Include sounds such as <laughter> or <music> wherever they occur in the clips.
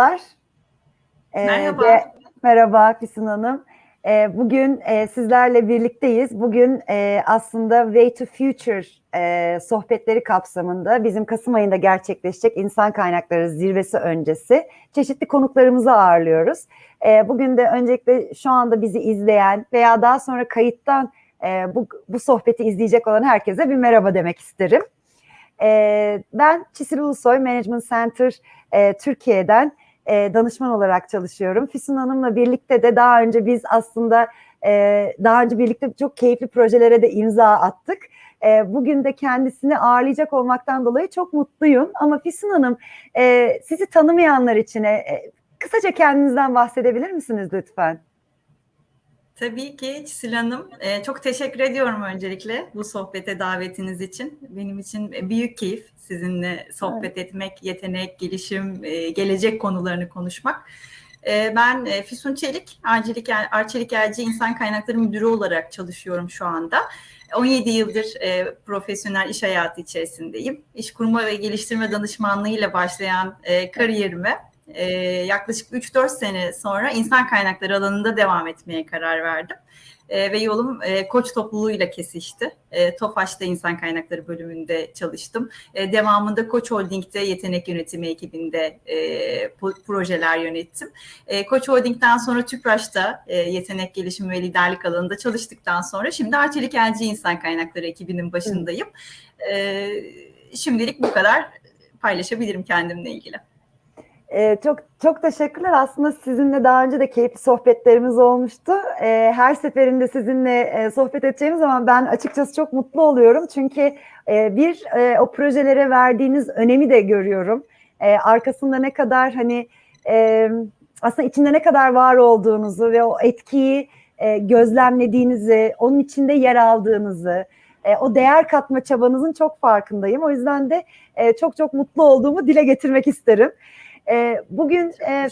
Merhabalar. Ee, Merhaba. ve- merhaba Füsun Hanım. Ee, bugün e, sizlerle birlikteyiz. Bugün e, aslında Way to Future e, sohbetleri kapsamında bizim Kasım ayında gerçekleşecek insan kaynakları zirvesi öncesi çeşitli konuklarımızı ağırlıyoruz. E, bugün de öncelikle şu anda bizi izleyen veya daha sonra kayıttan e, bu, bu sohbeti izleyecek olan herkese bir merhaba demek isterim. E, ben Çisil Ulusoy, Management Center e, Türkiye'den e, danışman olarak çalışıyorum. Füsun Hanım'la birlikte de daha önce biz aslında e, daha önce birlikte çok keyifli projelere de imza attık. E, bugün de kendisini ağırlayacak olmaktan dolayı çok mutluyum. Ama Füsun Hanım e, sizi tanımayanlar için e, kısaca kendinizden bahsedebilir misiniz lütfen? Tabii ki Çisil Hanım. Ee, çok teşekkür ediyorum öncelikle bu sohbete davetiniz için. Benim için büyük keyif sizinle sohbet etmek, yetenek, gelişim, e, gelecek konularını konuşmak. Ee, ben e, Füsun Çelik, Arçelik, Arçelik Elci İnsan Kaynakları Müdürü olarak çalışıyorum şu anda. 17 yıldır e, profesyonel iş hayatı içerisindeyim. İş kurma ve geliştirme danışmanlığıyla başlayan e, kariyerime e, yaklaşık 3-4 sene sonra insan kaynakları alanında devam etmeye karar verdim. E, ve yolum e, koç topluluğuyla kesişti. E, TOFAŞ'ta insan kaynakları bölümünde çalıştım. E, devamında Koç Holding'de yetenek yönetimi ekibinde e, projeler yönettim. E, Koç Holding'den sonra TÜPRAŞ'ta e, yetenek gelişimi ve liderlik alanında çalıştıktan sonra şimdi Arçelik Elci İnsan Kaynakları ekibinin başındayım. E, şimdilik bu kadar paylaşabilirim kendimle ilgili. Ee, çok çok teşekkürler. Aslında sizinle daha önce de keyifli sohbetlerimiz olmuştu. Ee, her seferinde sizinle e, sohbet edeceğimiz zaman ben açıkçası çok mutlu oluyorum. Çünkü e, bir e, o projelere verdiğiniz önemi de görüyorum. E, arkasında ne kadar hani e, aslında içinde ne kadar var olduğunuzu ve o etkiyi e, gözlemlediğinizi, onun içinde yer aldığınızı, e, o değer katma çabanızın çok farkındayım. O yüzden de e, çok çok mutlu olduğumu dile getirmek isterim. E, bugün e.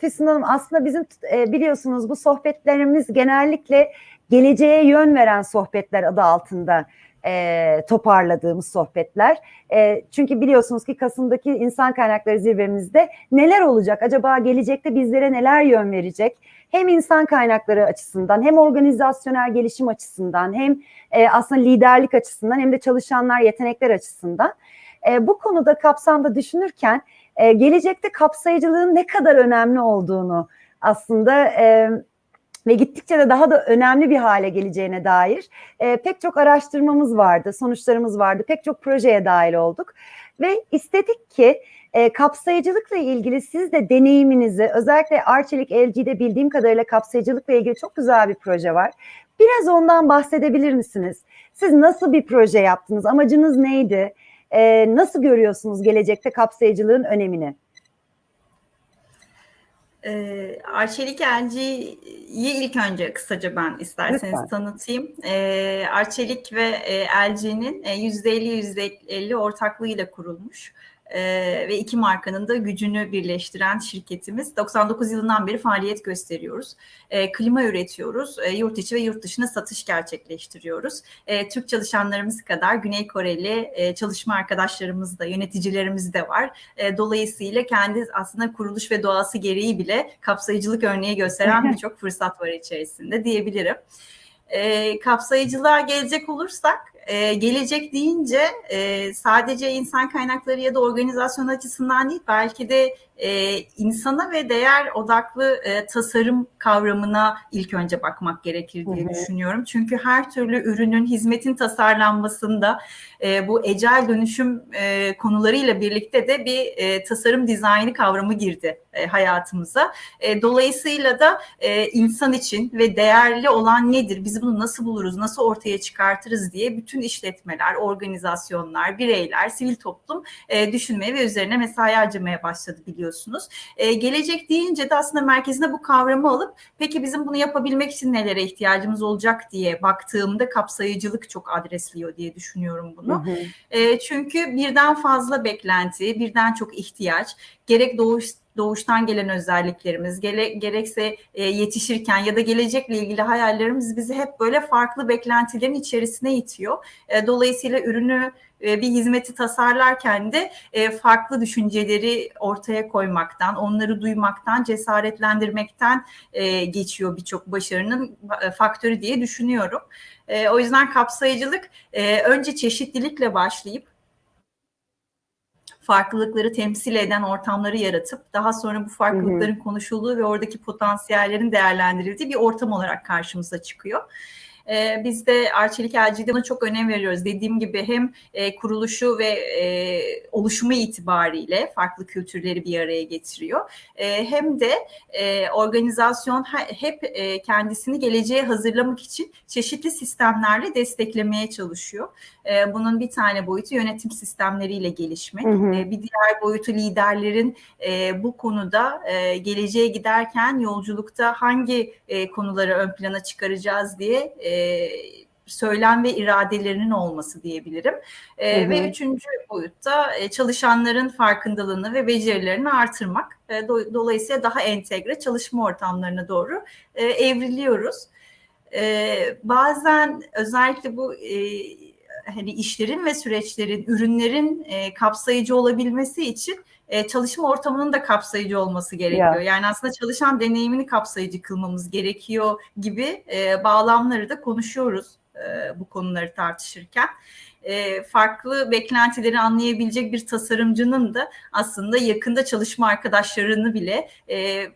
Füsun Hanım aslında bizim e, biliyorsunuz bu sohbetlerimiz genellikle geleceğe yön veren sohbetler adı altında e, toparladığımız sohbetler. E, çünkü biliyorsunuz ki Kasım'daki insan kaynakları zirvemizde neler olacak? Acaba gelecekte bizlere neler yön verecek? Hem insan kaynakları açısından hem organizasyonel gelişim açısından hem e, aslında liderlik açısından hem de çalışanlar yetenekler açısından. E, bu konuda kapsamda düşünürken e, gelecekte kapsayıcılığın ne kadar önemli olduğunu aslında e, ve gittikçe de daha da önemli bir hale geleceğine dair pek çok araştırmamız vardı, sonuçlarımız vardı, pek çok projeye dahil olduk ve istedik ki e, kapsayıcılıkla ilgili siz de deneyiminizi özellikle Arçelik LG'de bildiğim kadarıyla kapsayıcılıkla ilgili çok güzel bir proje var. Biraz ondan bahsedebilir misiniz? Siz nasıl bir proje yaptınız? Amacınız neydi? Ee, nasıl görüyorsunuz gelecekte kapsayıcılığın önemini? Ee, Arçelik Elci'yi ilk önce kısaca ben isterseniz Lütfen. tanıtayım. Ee, Arçelik ve e, Elci'nin e, %50 %50 ortaklığıyla kurulmuş e, ve iki markanın da gücünü birleştiren şirketimiz. 99 yılından beri faaliyet gösteriyoruz. E, klima üretiyoruz. E, yurt içi ve yurt dışına satış gerçekleştiriyoruz. E, Türk çalışanlarımız kadar Güney Koreli e, çalışma arkadaşlarımız da, yöneticilerimiz de var. E, dolayısıyla kendi aslında kuruluş ve doğası gereği bile kapsayıcılık örneği gösteren <laughs> birçok fırsat var içerisinde diyebilirim. E, kapsayıcılığa gelecek olursak e, gelecek deyince e, sadece insan kaynakları ya da organizasyon açısından değil belki de e, insana ve değer odaklı e, tasarım kavramına ilk önce bakmak gerekir diye Hı hı. düşünüyorum. Çünkü her türlü ürünün, hizmetin tasarlanmasında e, bu ecel dönüşüm e, konularıyla birlikte de bir e, tasarım dizaynı kavramı girdi e, hayatımıza. E, dolayısıyla da e, insan için ve değerli olan nedir? Biz bunu nasıl buluruz, nasıl ortaya çıkartırız diye bütün işletmeler, organizasyonlar, bireyler, sivil toplum e, düşünmeye ve üzerine mesai harcamaya başladı biliyorsunuz. E, gelecek deyince de aslında merkezine bu kavramı alıp peki bizim bunu yapabilmek için nelere ihtiyacımız olacak diye baktığımda kapsayıcılık çok adresliyor diye düşünüyorum bunu. Hı hı. E, çünkü birden fazla beklenti, birden çok ihtiyaç, gerek doğuş doğuştan gelen özelliklerimiz, gere, gerekse e, yetişirken ya da gelecekle ilgili hayallerimiz bizi hep böyle farklı beklentilerin içerisine itiyor. E, dolayısıyla ürünü e, bir hizmeti tasarlarken de e, farklı düşünceleri ortaya koymaktan, onları duymaktan, cesaretlendirmekten e, geçiyor birçok başarının faktörü diye düşünüyorum. O yüzden kapsayıcılık önce çeşitlilikle başlayıp farklılıkları temsil eden ortamları yaratıp daha sonra bu farklılıkların konuşulduğu ve oradaki potansiyellerin değerlendirildiği bir ortam olarak karşımıza çıkıyor. E, biz de Arçelik LG'de buna çok önem veriyoruz. Dediğim gibi hem e, kuruluşu ve e, oluşumu itibariyle farklı kültürleri bir araya getiriyor. E, hem de e, organizasyon hep e, kendisini geleceğe hazırlamak için çeşitli sistemlerle desteklemeye çalışıyor. E, bunun bir tane boyutu yönetim sistemleriyle gelişmek. Hı hı. E, bir diğer boyutu liderlerin e, bu konuda e, geleceğe giderken yolculukta hangi e, konuları ön plana çıkaracağız diye e, söylem ve iradelerinin olması diyebilirim. E, hı hı. Ve üçüncü boyutta e, çalışanların farkındalığını ve becerilerini artırmak. E, do, dolayısıyla daha entegre çalışma ortamlarına doğru e, evriliyoruz. E, bazen özellikle bu e, hani işlerin ve süreçlerin, ürünlerin e, kapsayıcı olabilmesi için e, çalışma ortamının da kapsayıcı olması gerekiyor. Yeah. Yani aslında çalışan deneyimini kapsayıcı kılmamız gerekiyor gibi e, bağlamları da konuşuyoruz e, bu konuları tartışırken. E, farklı beklentileri anlayabilecek bir tasarımcının da aslında yakında çalışma arkadaşlarını bile e,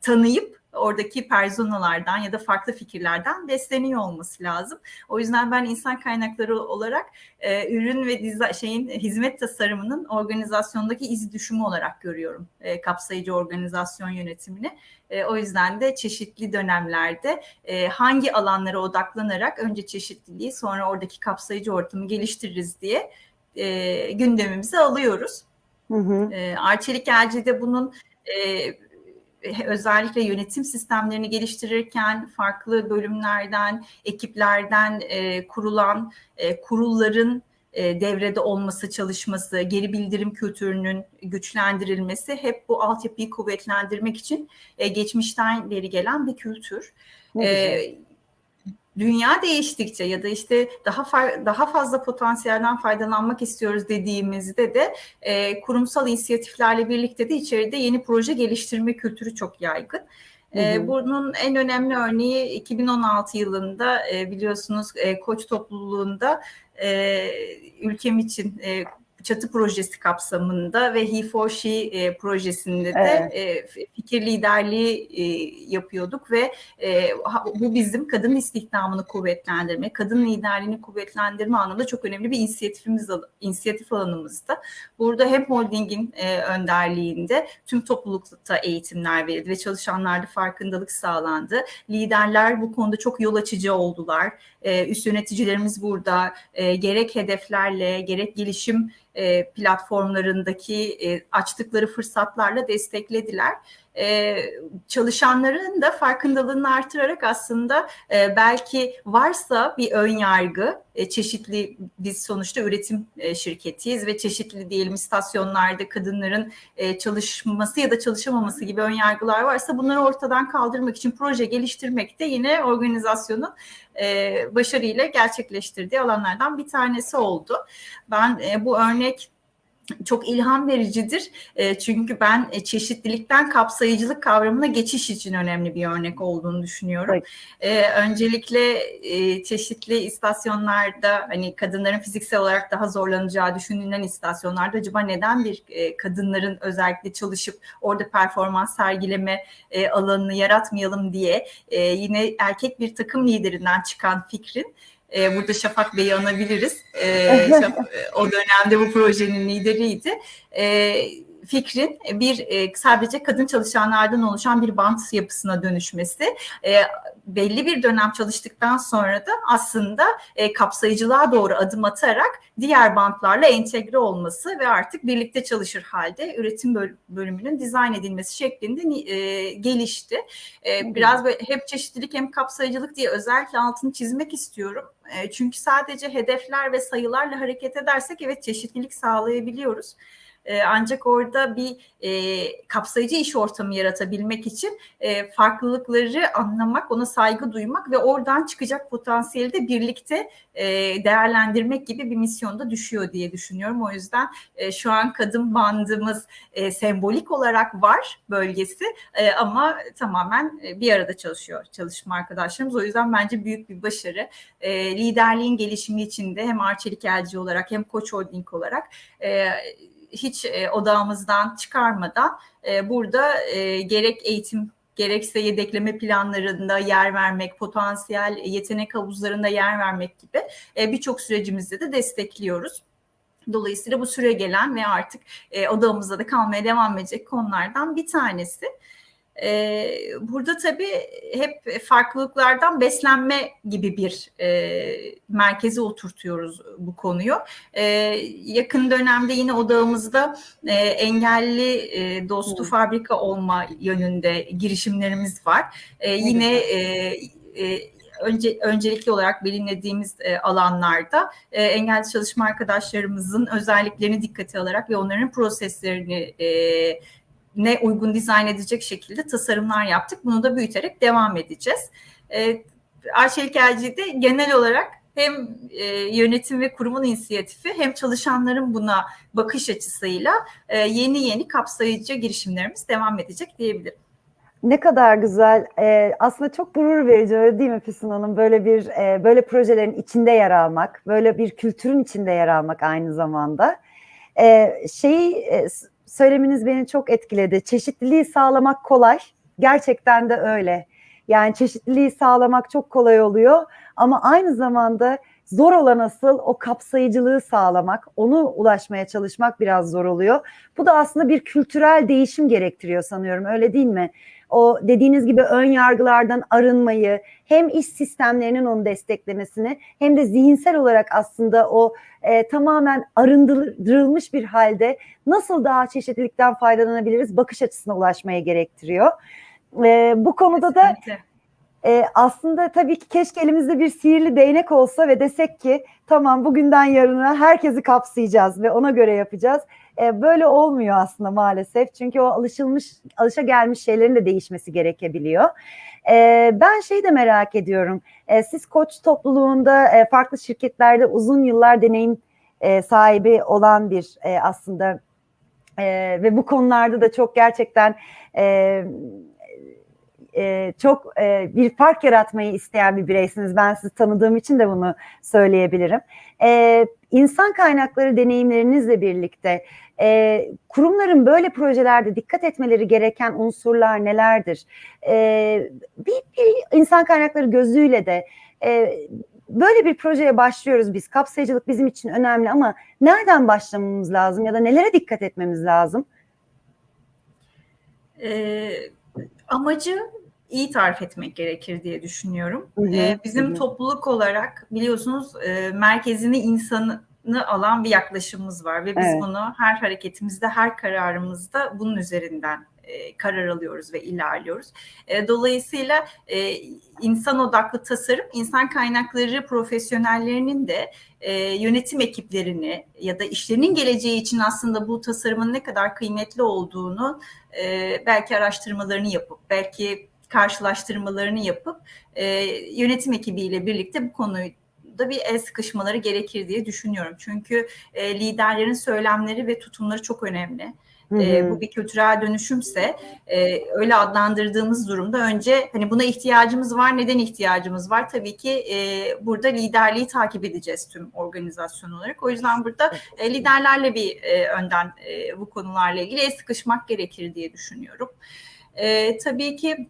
tanıyıp oradaki personalardan ya da farklı fikirlerden besleniyor olması lazım. O yüzden ben insan kaynakları olarak e, ürün ve diza, şeyin hizmet tasarımının organizasyondaki iz düşümü olarak görüyorum e, kapsayıcı organizasyon yönetimini. E, o yüzden de çeşitli dönemlerde e, hangi alanlara odaklanarak önce çeşitliliği sonra oradaki kapsayıcı ortamı geliştiririz diye e, gündemimize alıyoruz. Hı hı. E, Arçelik Elci'de bunun e, özellikle yönetim sistemlerini geliştirirken farklı bölümlerden, ekiplerden e, kurulan e, kurulların e, devrede olması, çalışması, geri bildirim kültürünün güçlendirilmesi hep bu altyapıyı kuvvetlendirmek için e, geçmişten beri gelen bir kültür. E, dünya değiştikçe ya da işte daha daha fazla potansiyelden faydalanmak istiyoruz dediğimizde de e, kurumsal inisiyatiflerle birlikte de içeride yeni proje geliştirme kültürü çok yaygın. Hı hı. Bunun en önemli örneği 2016 yılında e, biliyorsunuz e, Koç topluluğunda ülkem için çatı projesi kapsamında ve He for She e, projesinde de evet. e, fikir liderliği e, yapıyorduk ve e, bu bizim kadın istihdamını kuvvetlendirme, kadın liderliğini kuvvetlendirme anlamında çok önemli bir inisiyatifimiz inisiyatif alanımızda. Burada hem holdingin e, önderliğinde tüm toplulukta eğitimler verildi ve çalışanlarda farkındalık sağlandı. Liderler bu konuda çok yol açıcı oldular. E, üst yöneticilerimiz burada e, gerek hedeflerle gerek gelişim e, platformlarındaki e, açtıkları fırsatlarla desteklediler. E, çalışanların da farkındalığını artırarak aslında e, belki varsa bir ön yargı, e, çeşitli biz sonuçta üretim e, şirketiyiz ve çeşitli diyelim istasyonlarda kadınların e, çalışması ya da çalışamaması gibi ön yargılar varsa bunları ortadan kaldırmak için proje geliştirmek de yine organizasyonun e, başarıyla gerçekleştirdiği alanlardan bir tanesi oldu. Ben e, bu örnek çok ilham vericidir. E, çünkü ben e, çeşitlilikten kapsayıcılık kavramına geçiş için önemli bir örnek olduğunu düşünüyorum. Evet. Öncelikle e, çeşitli istasyonlarda hani kadınların fiziksel olarak daha zorlanacağı düşünülen istasyonlarda acaba neden bir kadınların özellikle çalışıp orada performans sergileme alanını yaratmayalım diye yine erkek bir takım liderinden çıkan fikrin e, burada Şafak Bey'i anabiliriz. <laughs> E, o dönemde bu projenin lideriydi. E, fikrin bir e, sadece kadın çalışanlardan oluşan bir bant yapısına dönüşmesi belli bir dönem çalıştıktan sonra da aslında e, kapsayıcılığa doğru adım atarak diğer bantlarla entegre olması ve artık birlikte çalışır halde üretim bölümünün dizayn edilmesi şeklinde e, gelişti. E, biraz böyle hem çeşitlilik hem kapsayıcılık diye özellikle altını çizmek istiyorum. E, çünkü sadece hedefler ve sayılarla hareket edersek evet çeşitlilik sağlayabiliyoruz. E, ancak orada bir e, kapsayıcı iş ortamı yaratabilmek için e, farklılıkları anlamak, ona saygı duymak ve oradan çıkacak potansiyeli de birlikte e, değerlendirmek gibi bir misyonda düşüyor diye düşünüyorum. O yüzden e, şu an kadın bandımız e, sembolik olarak var bölgesi e, ama tamamen e, bir arada çalışıyor çalışma arkadaşlarımız. O yüzden bence büyük bir başarı. E, liderliğin gelişimi içinde hem Arçelik Elci olarak hem Koç Holding olarak e, hiç e, odağımızdan çıkarmadan e, burada e, gerek eğitim gerekse yedekleme planlarında yer vermek, potansiyel yetenek havuzlarında yer vermek gibi e, birçok sürecimizde de destekliyoruz. Dolayısıyla bu süre gelen ve artık e, odamızda da kalmaya devam edecek konulardan bir tanesi. E, burada tabii hep farklılıklardan beslenme gibi bir e, merkeze oturtuyoruz bu konuyu. E, yakın dönemde yine odağımızda e, engelli e, dostu Hı. fabrika olma yönünde girişimlerimiz var. E, yine e, e, önce öncelikli olarak belirlediğimiz e, alanlarda e, engelli çalışma arkadaşlarımızın özelliklerini dikkate alarak ve onların proseslerini e, ne uygun dizayn edecek şekilde tasarımlar yaptık. Bunu da büyüterek devam edeceğiz. E, Arçelik LG'de genel olarak hem e, yönetim ve kurumun inisiyatifi hem çalışanların buna bakış açısıyla e, yeni yeni kapsayıcı girişimlerimiz devam edecek diyebilirim. Ne kadar güzel. Ee, aslında çok gurur verici öyle değil mi Füsun Hanım? Böyle bir e, böyle projelerin içinde yer almak, böyle bir kültürün içinde yer almak aynı zamanda. Ee, şeyi söyleminiz beni çok etkiledi. Çeşitliliği sağlamak kolay. Gerçekten de öyle. Yani çeşitliliği sağlamak çok kolay oluyor ama aynı zamanda zor olan asıl o kapsayıcılığı sağlamak, onu ulaşmaya çalışmak biraz zor oluyor. Bu da aslında bir kültürel değişim gerektiriyor sanıyorum. Öyle değil mi? o dediğiniz gibi ön yargılardan arınmayı hem iş sistemlerinin onu desteklemesini hem de zihinsel olarak aslında o e, tamamen arındırılmış bir halde nasıl daha çeşitlilikten faydalanabiliriz bakış açısına ulaşmaya gerektiriyor. E, bu konuda da Kesinlikle. E, aslında tabii ki keşke elimizde bir sihirli değnek olsa ve desek ki tamam bugünden yarına herkesi kapsayacağız ve ona göre yapacağız. E, böyle olmuyor aslında maalesef çünkü o alışılmış, alışa gelmiş şeylerin de değişmesi gerekebiliyor. E, ben şeyi de merak ediyorum. E, siz koç topluluğunda e, farklı şirketlerde uzun yıllar deneyim e, sahibi olan bir e, aslında e, ve bu konularda da çok gerçekten e, e, çok e, bir fark yaratmayı isteyen bir bireysiniz. Ben sizi tanıdığım için de bunu söyleyebilirim. E, insan kaynakları deneyimlerinizle birlikte e, kurumların böyle projelerde dikkat etmeleri gereken unsurlar nelerdir? E, bir, bir insan kaynakları gözüyle de e, böyle bir projeye başlıyoruz biz. Kapsayıcılık bizim için önemli ama nereden başlamamız lazım ya da nelere dikkat etmemiz lazım? E, amacı iyi tarif etmek gerekir diye düşünüyorum. Hı hı, E, bizim hı hı. topluluk olarak biliyorsunuz e, merkezini insanı alan bir yaklaşımımız var ve biz Evet. bunu her hareketimizde, her kararımızda bunun üzerinden e, karar alıyoruz ve ilerliyoruz. E, dolayısıyla e, insan odaklı tasarım, insan kaynakları profesyonellerinin de e, yönetim ekiplerini ya da işlerinin geleceği için aslında bu tasarımın ne kadar kıymetli olduğunu e, belki araştırmalarını yapıp, belki karşılaştırmalarını yapıp e, yönetim ekibiyle birlikte bu konuyu da bir el sıkışmaları gerekir diye düşünüyorum. Çünkü e, liderlerin söylemleri ve tutumları çok önemli. Hı E, hı. bu bir kültürel dönüşümse e, öyle adlandırdığımız durumda önce hani buna ihtiyacımız var. Neden ihtiyacımız var? Tabii ki e, burada liderliği takip edeceğiz tüm organizasyon olarak. O yüzden burada e, liderlerle bir e, önden e, bu konularla ilgili el sıkışmak gerekir diye düşünüyorum. E, tabii ki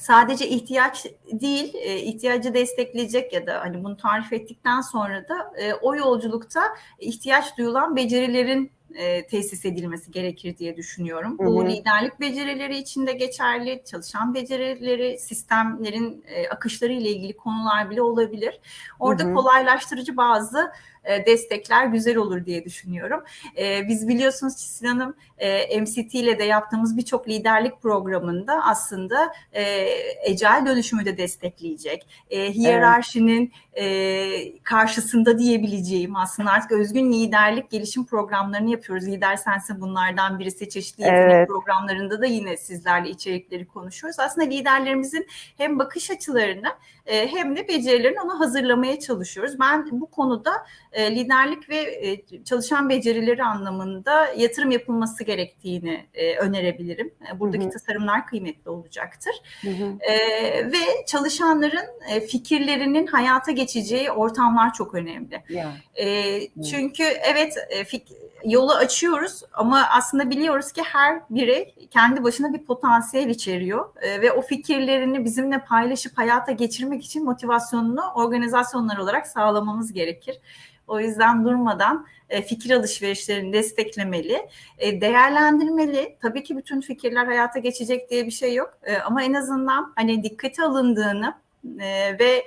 sadece ihtiyaç değil, e, ihtiyacı destekleyecek ya da hani bunu tarif ettikten sonra da e, o yolculukta ihtiyaç duyulan becerilerin e, tesis edilmesi gerekir diye düşünüyorum. Hı Bu hı. liderlik becerileri için de geçerli, çalışan becerileri, sistemlerin e, akışları ile ilgili konular bile olabilir. Orada Hı hı. kolaylaştırıcı bazı e, destekler güzel olur diye düşünüyorum. E, biz biliyorsunuz Çisil Hanım e, MCT ile de yaptığımız birçok liderlik programında aslında e, dönüşümü de destekleyecek. E, hiyerarşinin e, karşısında diyebileceğim aslında artık özgün liderlik gelişim programlarını yapıyoruz. Lider Sensin bunlardan birisi çeşitli yetenek Evet. programlarında da yine sizlerle içerikleri konuşuyoruz. Aslında liderlerimizin hem bakış açılarını hem de becerilerini ona hazırlamaya çalışıyoruz. Ben bu konuda e, liderlik ve e, çalışan becerileri anlamında yatırım yapılması gerektiğini e, önerebilirim. Buradaki Hı hı. tasarımlar kıymetli olacaktır. Hı hı. E, ve çalışanların e, fikirlerinin hayata geçeceği ortamlar çok önemli. Ya. E, çünkü evet e, fik- yolu açıyoruz ama aslında biliyoruz ki her birey kendi başına bir potansiyel içeriyor E, ve o fikirlerini bizimle paylaşıp hayata geçirmek için motivasyonunu organizasyonlar olarak sağlamamız gerekir. O yüzden durmadan e, fikir alışverişlerini desteklemeli, e, değerlendirmeli. Tabii ki bütün fikirler hayata geçecek diye bir şey yok E, ama en azından hani dikkate alındığını ve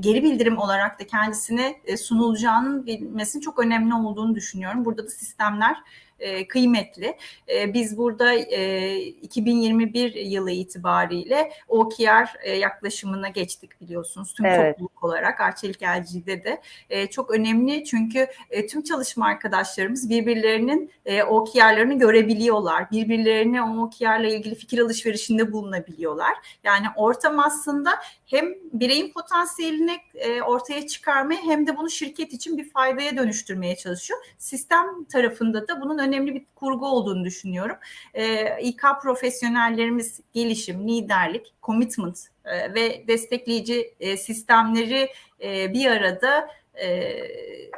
geri bildirim olarak da kendisine sunulacağının bilmesinin çok önemli olduğunu düşünüyorum. Burada da sistemler e, kıymetli. E, biz burada e, 2021 yılı itibariyle OKR e, yaklaşımına geçtik biliyorsunuz tüm Evet. topluluk olarak Arçelik LG'de de e, çok önemli çünkü e, tüm çalışma arkadaşlarımız birbirlerinin e, OKR'larını görebiliyorlar. Birbirlerine o OKR'la ilgili fikir alışverişinde bulunabiliyorlar. Yani ortam aslında hem bireyin potansiyelini e, ortaya çıkarmaya hem de bunu şirket için bir faydaya dönüştürmeye çalışıyor. Sistem tarafında da bunun önemli bir kurgu olduğunu düşünüyorum. E, İK profesyonellerimiz gelişim, liderlik, commitment e, ve destekleyici e, sistemleri e, bir arada e,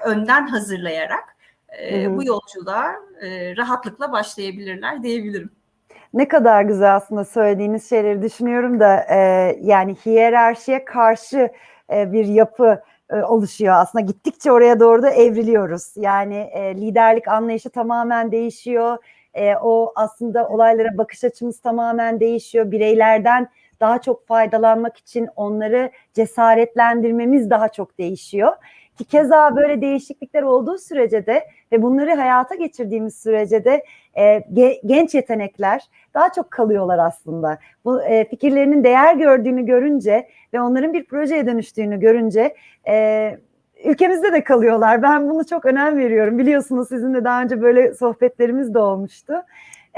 önden hazırlayarak e, Hı hı. bu yolculuğa e, rahatlıkla başlayabilirler diyebilirim. Ne kadar güzel aslında söylediğiniz şeyleri düşünüyorum da e, yani hiyerarşiye karşı e, bir yapı e, oluşuyor aslında gittikçe oraya doğru da evriliyoruz. Yani e, liderlik anlayışı tamamen değişiyor. E, o aslında olaylara bakış açımız tamamen değişiyor. Bireylerden daha çok faydalanmak için onları cesaretlendirmemiz daha çok değişiyor. Ki keza böyle değişiklikler olduğu sürece de ve bunları hayata geçirdiğimiz sürece de e, ge- genç yetenekler daha çok kalıyorlar aslında. Bu e, fikirlerinin değer gördüğünü görünce ve onların bir projeye dönüştüğünü görünce e, ülkemizde de kalıyorlar. Ben bunu çok önem veriyorum. Biliyorsunuz sizinle daha önce böyle sohbetlerimiz de olmuştu.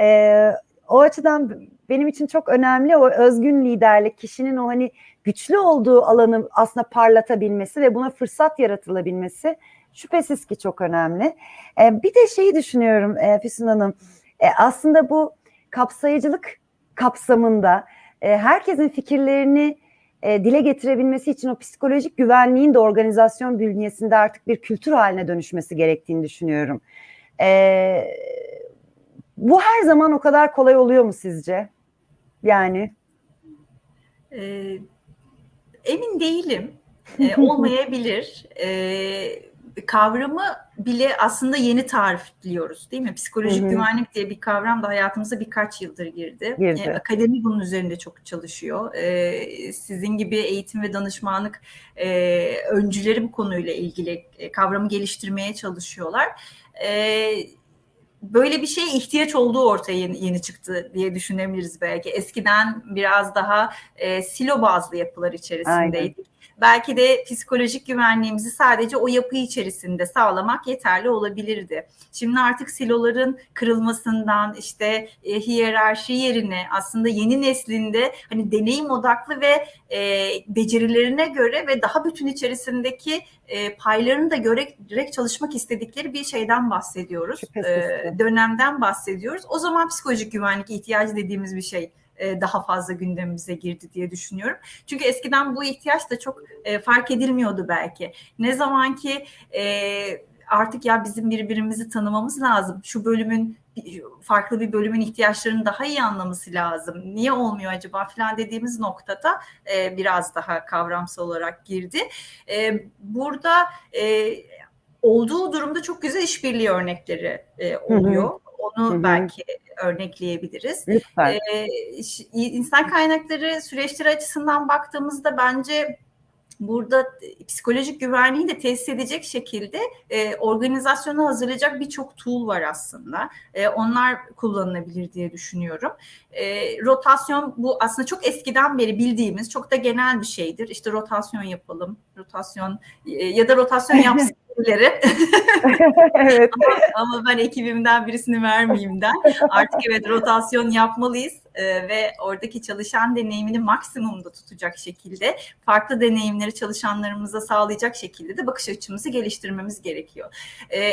E, o açıdan benim için çok önemli o özgün liderlik, kişinin o hani güçlü olduğu alanı aslında parlatabilmesi ve buna fırsat yaratılabilmesi şüphesiz ki çok önemli. E, bir de şeyi düşünüyorum e, Füsun Hanım, e, aslında bu kapsayıcılık kapsamında e, herkesin fikirlerini e, dile getirebilmesi için o psikolojik güvenliğin de organizasyon bünyesinde artık bir kültür haline dönüşmesi gerektiğini düşünüyorum. E, bu her zaman o kadar kolay oluyor mu sizce? Yani Ee, emin değilim. Ee, <laughs> olmayabilir. Ee, kavramı bile aslında yeni tarifliyoruz değil mi? Psikolojik Hı hı. güvenlik diye bir kavram da hayatımıza birkaç yıldır girdi. Girdi. Ee, akademi bunun üzerinde çok çalışıyor. Ee, sizin gibi eğitim ve danışmanlık e, öncüleri bu konuyla ilgili e, kavramı geliştirmeye çalışıyorlar. Ee, böyle bir şeye ihtiyaç olduğu ortaya yeni, yeni çıktı diye düşünebiliriz belki. Eskiden biraz daha e, silo bazlı yapılar içerisindeydik. Belki de psikolojik güvenliğimizi sadece o yapı içerisinde sağlamak yeterli olabilirdi. Şimdi artık siloların kırılmasından işte e, hiyerarşi yerine aslında yeni neslinde hani deneyim odaklı ve e, becerilerine göre ve daha bütün içerisindeki e, paylarını da görerek çalışmak istedikleri bir şeyden bahsediyoruz. E, dönemden bahsediyoruz. O zaman psikolojik güvenlik ihtiyacı dediğimiz bir şey daha fazla gündemimize girdi diye düşünüyorum. Çünkü eskiden bu ihtiyaç da çok e, fark edilmiyordu belki. Ne zaman ki e, artık ya bizim birbirimizi tanımamız lazım. Şu bölümün farklı bir bölümün ihtiyaçlarını daha iyi anlaması lazım. Niye olmuyor acaba falan dediğimiz noktada e, biraz daha kavramsal olarak girdi. E, burada e, olduğu durumda çok güzel işbirliği örnekleri e, oluyor. Onu Hı hı. belki örnekleyebiliriz. lütfen. Ee, insan kaynakları süreçleri açısından baktığımızda bence burada psikolojik güvenliği de tesis edecek şekilde e, organizasyonu hazırlayacak birçok tool var aslında. E, onlar kullanılabilir diye düşünüyorum. E, rotasyon bu aslında çok eskiden beri bildiğimiz çok da genel bir şeydir. İşte rotasyon yapalım, rotasyon e, ya da rotasyon <laughs> yapsın birileri. <laughs> evet. ama, ama ben ekibimden birisini vermeyeyim den. Artık evet rotasyon yapmalıyız e, ve oradaki çalışan deneyimini maksimumda tutacak şekilde farklı deneyimleri çalışanlarımıza sağlayacak şekilde de bakış açımızı geliştirmemiz gerekiyor. E,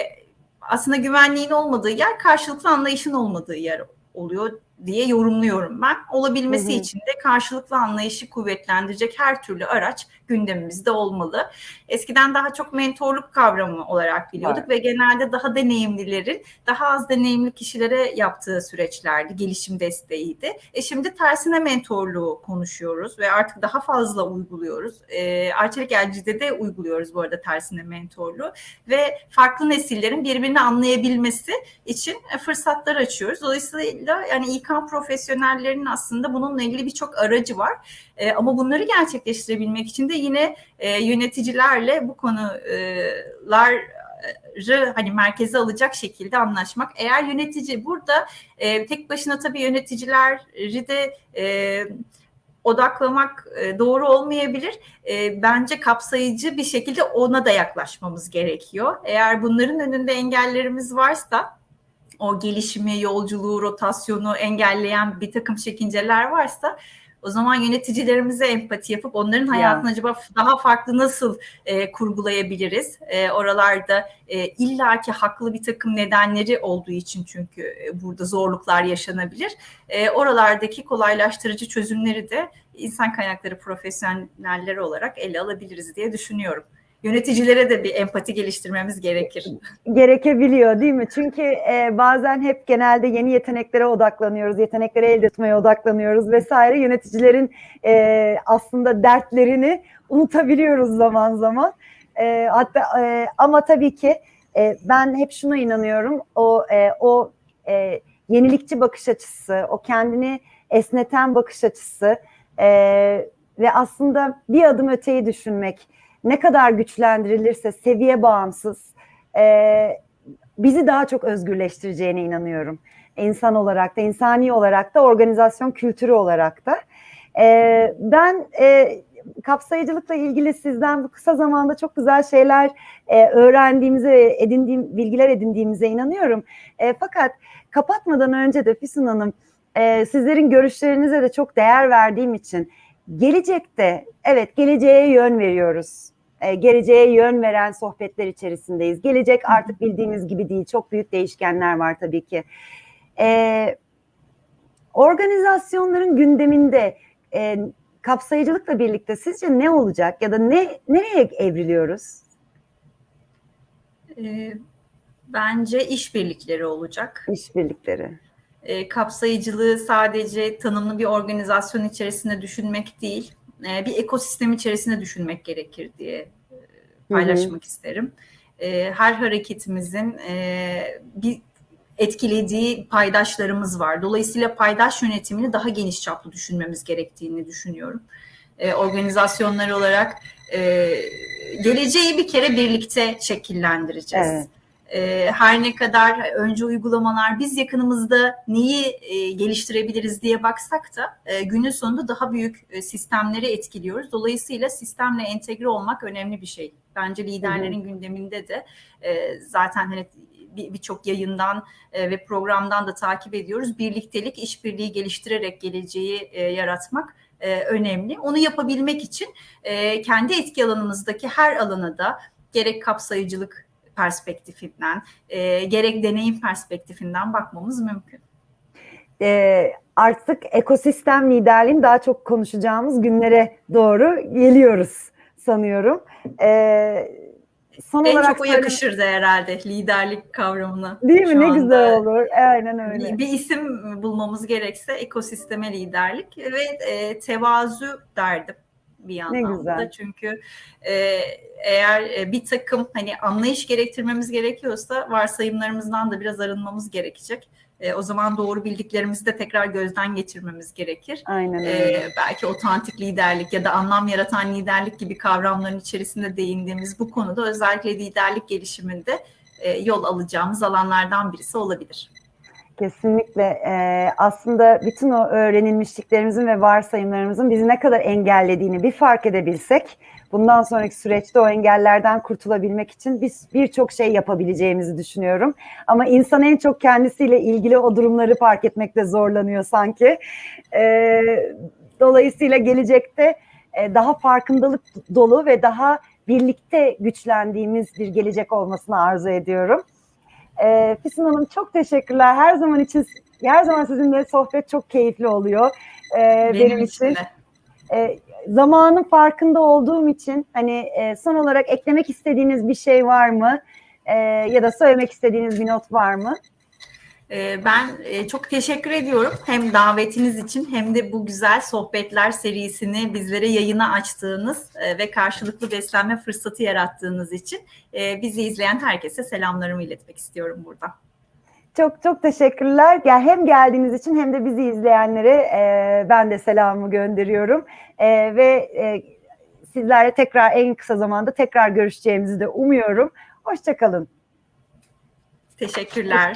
aslında güvenliğin olmadığı yer karşılıklı anlayışın olmadığı yer oluyor diye yorumluyorum ben. Olabilmesi hı hı. için de karşılıklı anlayışı kuvvetlendirecek her türlü araç gündemimizde olmalı. Eskiden daha çok mentorluk kavramı olarak biliyorduk evet. ve genelde daha deneyimlilerin daha az deneyimli kişilere yaptığı süreçlerdi, gelişim desteğiydi. E şimdi tersine mentorluğu konuşuyoruz ve artık daha fazla uyguluyoruz. E, Arçelik Elci'de de uyguluyoruz bu arada tersine mentorluğu ve farklı nesillerin birbirini anlayabilmesi için fırsatlar açıyoruz. Dolayısıyla yani İK profesyonellerinin aslında bununla ilgili birçok aracı var. E, ama bunları gerçekleştirebilmek için de yine e, yöneticilerle bu konular hani merkeze alacak şekilde anlaşmak. Eğer yönetici burada e, tek başına tabii yöneticileri de e, odaklamak e, doğru olmayabilir. E, bence kapsayıcı bir şekilde ona da yaklaşmamız gerekiyor. Eğer bunların önünde engellerimiz varsa o gelişimi, yolculuğu, rotasyonu engelleyen bir takım çekinceler varsa o zaman yöneticilerimize empati yapıp onların hayatını ya. acaba daha farklı nasıl e, kurgulayabiliriz? E, oralarda e, illaki haklı bir takım nedenleri olduğu için çünkü e, burada zorluklar yaşanabilir. E, oralardaki kolaylaştırıcı çözümleri de insan kaynakları profesyonelleri olarak ele alabiliriz diye düşünüyorum yöneticilere de bir empati geliştirmemiz gerekir. Gerekebiliyor değil mi? Çünkü e, bazen hep genelde yeni yeteneklere odaklanıyoruz, yetenekleri elde etmeye odaklanıyoruz vesaire. Yöneticilerin e, aslında dertlerini unutabiliyoruz zaman zaman. E, hatta e, ama tabii ki e, ben hep şuna inanıyorum. O e, o e, yenilikçi bakış açısı, o kendini esneten bakış açısı e, ve aslında bir adım öteyi düşünmek ne kadar güçlendirilirse seviye bağımsız e, bizi daha çok özgürleştireceğine inanıyorum. İnsan olarak da, insani olarak da, organizasyon kültürü olarak da. E, ben e, kapsayıcılıkla ilgili sizden bu kısa zamanda çok güzel şeyler e, öğrendiğimize edindiğim, bilgiler edindiğimize inanıyorum. E, fakat kapatmadan önce de Füsun Hanım, e, sizlerin görüşlerinize de çok değer verdiğim için gelecekte, evet geleceğe yön veriyoruz geleceğe yön veren sohbetler içerisindeyiz. Gelecek artık bildiğimiz gibi değil. Çok büyük değişkenler var tabii ki. E, organizasyonların gündeminde e, kapsayıcılıkla birlikte sizce ne olacak ya da ne nereye evriliyoruz? E, bence işbirlikleri olacak. İşbirlikleri. E, kapsayıcılığı sadece tanımlı bir organizasyon içerisinde düşünmek değil, e, bir ekosistem içerisinde düşünmek gerekir diye e, paylaşmak hı hı. isterim. E, her hareketimizin bir etkilediği paydaşlarımız var. Dolayısıyla paydaş yönetimini daha geniş çaplı düşünmemiz gerektiğini düşünüyorum. Organizasyonlar olarak geleceği bir kere birlikte şekillendireceğiz. Evet e, her ne kadar önce uygulamalar biz yakınımızda neyi e, geliştirebiliriz diye baksak da e, günün sonunda daha büyük e, sistemleri etkiliyoruz. Dolayısıyla sistemle entegre olmak önemli bir şey. Bence liderlerin hı hı. gündeminde de e, zaten hani birçok yayından e, ve programdan da takip ediyoruz. Birliktelik, işbirliği geliştirerek geleceği e, yaratmak e, önemli. Onu yapabilmek için e, kendi etki alanımızdaki her alana da gerek kapsayıcılık perspektifinden, e, gerek deneyim perspektifinden bakmamız mümkün. E, artık ekosistem liderliğini daha çok konuşacağımız günlere doğru geliyoruz sanıyorum. E, son en olarak çok o yakışırdı herhalde liderlik kavramına. Değil mi? Ne güzel olur. Aynen öyle. Bir, bir isim bulmamız gerekse ekosisteme liderlik ve e, tevazu derdim bir yandan da çünkü e, eğer e, bir takım hani anlayış gerektirmemiz gerekiyorsa varsayımlarımızdan da biraz arınmamız gerekecek. E, o zaman doğru bildiklerimizi de tekrar gözden geçirmemiz gerekir. Aynen öyle. Ee, belki otantik liderlik ya da anlam yaratan liderlik gibi kavramların içerisinde değindiğimiz bu konuda özellikle liderlik gelişiminde e, yol alacağımız alanlardan birisi olabilir. Kesinlikle. Ee, aslında bütün o öğrenilmişliklerimizin ve varsayımlarımızın bizi ne kadar engellediğini bir fark edebilsek, bundan sonraki süreçte o engellerden kurtulabilmek için biz birçok şey yapabileceğimizi düşünüyorum. Ama insan en çok kendisiyle ilgili o durumları fark etmekte zorlanıyor sanki. Ee, dolayısıyla gelecekte e, daha farkındalık dolu ve daha birlikte güçlendiğimiz bir gelecek olmasını arzu ediyorum. Ee, Füsun Hanım çok teşekkürler. Her zaman için her zaman sizinle sohbet çok keyifli oluyor ee, benim, için. de. Ee, zamanın farkında olduğum için hani e, son olarak eklemek istediğiniz bir şey var mı? Ee, ya da söylemek istediğiniz bir not var mı? Ee, Ben e, çok teşekkür ediyorum hem davetiniz için hem de bu güzel sohbetler serisini bizlere yayına açtığınız e, ve karşılıklı beslenme fırsatı yarattığınız için e, bizi izleyen herkese selamlarımı iletmek istiyorum burada. Çok çok teşekkürler. Ya hem geldiğiniz için hem de bizi izleyenlere e, ben de selamımı gönderiyorum. E, ve e, sizlerle tekrar en kısa zamanda tekrar görüşeceğimizi de umuyorum. Hoşçakalın. Teşekkürler.